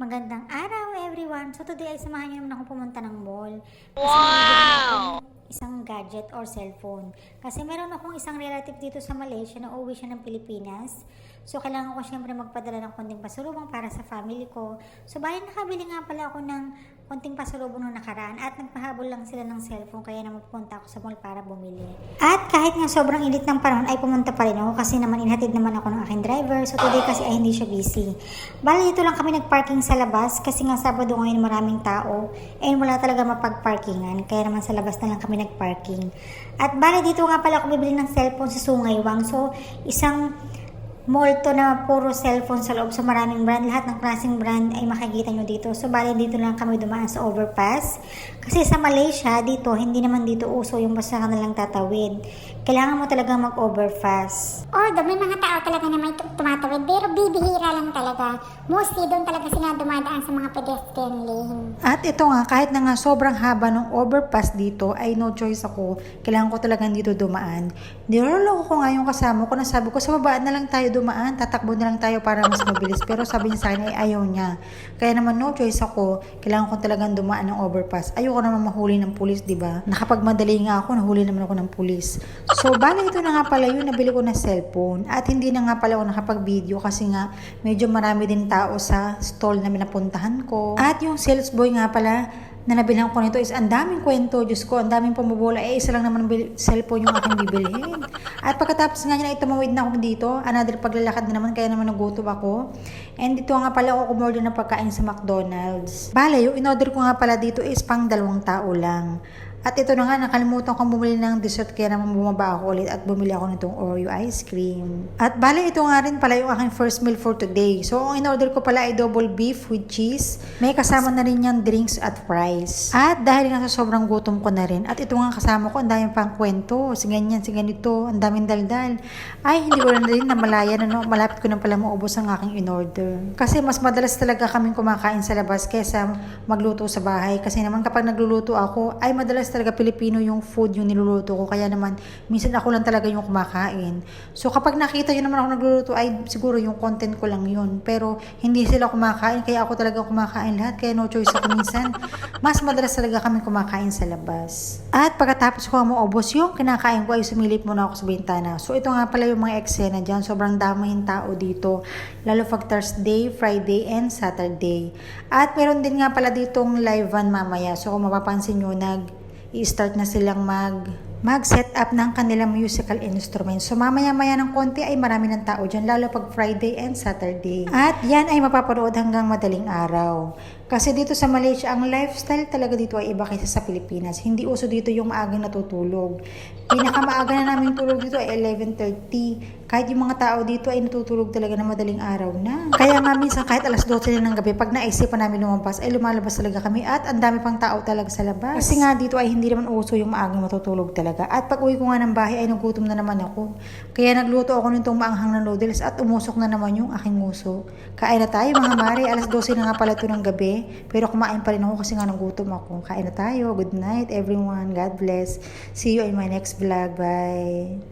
Magandang araw everyone! So today ay samahan niyo naman ako pumunta ng mall. Wow! Isang gadget or cellphone. Kasi meron akong isang relative dito sa Malaysia na uwi siya ng Pilipinas. So kailangan ko syempre magpadala ng konting pasalubong para sa family ko. So bali nakabili nga pala ako ng konting pasalubong nung nakaraan at nagpahabol lang sila ng cellphone kaya naman pupunta ako sa mall para bumili. At kahit nga sobrang init ng panahon ay pumunta pa rin ako kasi naman inhatid naman ako ng aking driver. So today kasi ay hindi siya busy. Bali dito lang kami nagparking sa labas kasi nga Sabado ngayon maraming tao. Eh wala talaga mapagparkingan kaya naman sa labas na lang kami nagparking. At bali dito nga pala ako bibili ng cellphone sa Sungaywang. So isang mall to na puro cellphone sa loob. So maraming brand, lahat ng klaseng brand ay makikita nyo dito. So bali dito lang kami dumaan sa overpass. Kasi sa Malaysia, dito, hindi naman dito uso yung basta ka na lang tatawid. Kailangan mo talaga mag-overpass. Although may mga tao talaga na may tum- tumatawid, pero bibihira lang talaga. Mostly doon talaga sila dumadaan sa mga pedestrian lane. At ito nga, kahit na nga sobrang haba ng overpass dito, ay no choice ako. Kailangan ko talagang dito dumaan. Niloloko ko nga yung kasama ko na sabi ko, sa babaan na lang tayo dumaan, tatakbo na lang tayo para mas mabilis. Pero sabi niya sa akin ay ayaw niya. Kaya naman no choice ako, kailangan ko talagang dumaan ng overpass. Ayoko naman mahuli ng pulis, di ba? Nakapagmadali nga ako, nahuli naman ako ng pulis. So, bali ito na nga pala yun, nabili ko na cellphone. At hindi na nga pala ako nakapag-video kasi nga medyo marami din tao sa stall na minapuntahan ko. At yung sales boy nga pala, na nabilhan ko nito is ang daming kwento, Diyos ko, ang daming pumubola, eh isa lang naman cellphone yung aking bibilhin. At pagkatapos nga niya, tumawid na ako dito, another paglalakad na naman, kaya naman nagutom ako. And dito nga pala ako kumorder ng pagkain sa McDonald's. Bale, yung in-order ko nga pala dito is pang dalawang tao lang. At ito na nga, nakalimutan kong bumili ng dessert kaya naman bumaba ako ulit at bumili ako nitong Oreo ice cream. At bale, ito nga rin pala yung aking first meal for today. So, ang in-order ko pala ay double beef with cheese. May kasama na rin yung drinks at fries. At dahil nga sa sobrang gutom ko na rin, at ito nga kasama ko, ang daming pang kwento. Si ganyan, si ganito, ang daming daldal. Ay, hindi ko na rin namalayan, ano, malapit ko na pala maubos ang aking in-order. Kasi mas madalas talaga kaming kumakain sa labas kesa magluto sa bahay. Kasi naman kapag nagluluto ako, ay madalas talaga Pilipino yung food yung niluluto ko. Kaya naman, minsan ako lang talaga yung kumakain. So kapag nakita nyo naman ako nagluluto, ay siguro yung content ko lang yun. Pero hindi sila kumakain, kaya ako talaga kumakain lahat. Kaya no choice ako minsan. Mas madalas talaga kami kumakain sa labas. At pagkatapos ko maubos yung kinakain ko ay sumilip muna ako sa bintana. So ito nga pala yung mga eksena dyan. Sobrang dami yung tao dito. Lalo pag Thursday, Friday, and Saturday. At meron din nga pala ditong live van mamaya. So kung mapapansin nyo, nag i-start na silang mag mag-set up ng kanilang musical instruments. So mamaya-maya ng konti ay marami ng tao dyan, lalo pag Friday and Saturday. At yan ay mapapanood hanggang madaling araw. Kasi dito sa Malaysia, ang lifestyle talaga dito ay iba kaysa sa Pilipinas. Hindi uso dito yung maagang natutulog. Pinakamaaga na namin tulog dito ay 11.30. Kahit yung mga tao dito ay natutulog talaga na madaling araw na. Kaya nga minsan kahit alas 12 na ng gabi, pag naisipan namin lumabas, ay lumalabas talaga kami at ang dami pang tao talaga sa labas. Kasi nga dito ay hindi naman uso yung maagang matutulog talaga. At pag uwi ko nga ng bahay ay nagutom na naman ako. Kaya nagluto ako nitong maanghang na noodles at umusok na naman yung aking nguso. Kain na tayo mga mare, alas 12 na nga pala ito ng gabi. Pero kumain pa rin ako kasi nga nagutom ako. Kain na tayo. Good night everyone. God bless. See you in my next vlog. Bye.